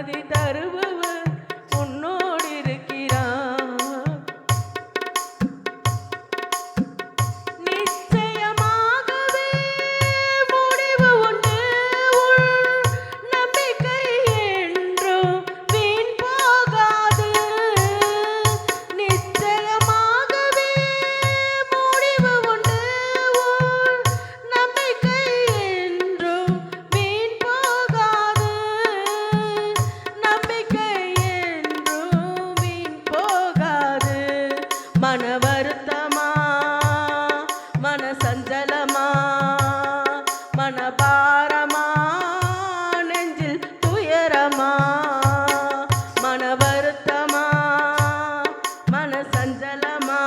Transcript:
நிம்மதி தருபவர் உன்னோடு மன வருத்தமா? மன சஞ்சலமா? மனபாரமா நெஞ்சில் துயரமா? மன வருத்தமா? மன சஞ்சலமா?